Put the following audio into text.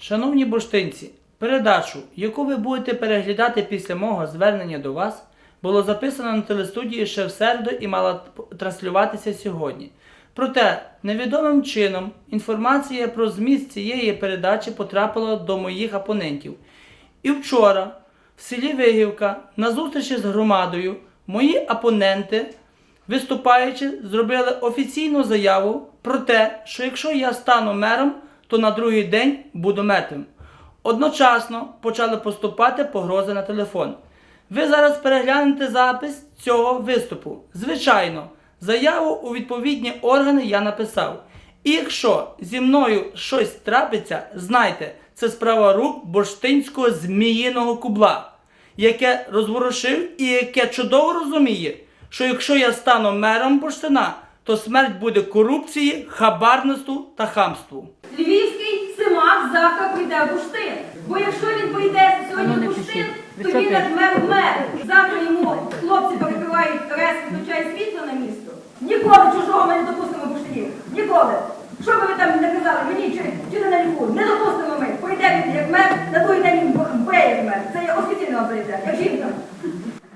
Шановні бурштинці, передачу, яку ви будете переглядати після мого звернення до вас, було записано на телестудії ще в середу і мала транслюватися сьогодні. Проте, невідомим чином інформація про зміст цієї передачі потрапила до моїх опонентів. І вчора, в селі Вигівка, на зустрічі з громадою, мої опоненти виступаючи, зробили офіційну заяву про те, що якщо я стану мером, то на другий день буду мертвим. Одночасно почали поступати погрози на телефон. Ви зараз переглянете запис цього виступу. Звичайно, заяву у відповідні органи я написав. І якщо зі мною щось трапиться, знайте, це справа рук бурштинського зміїного кубла яке розворушив і яке чудово розуміє, що якщо я стану мером бурштина, то смерть буде корупції, хабарництву та хамству. Львівський Симак завтра прийде в Буштин. Бо якщо він прийде сьогодні в Буштин, то він як в мер. Завтра йому хлопці перекривають рез, включають світло на місто. Ніколи чужого ми не допустимо в Буштині. Ніколи. Що би ви там не казали, мені чи, чи не на ліку? Не допустимо ми. Прийде він як мер, на той день він бреє як мер. Це є офіційна авторитет, як жінка.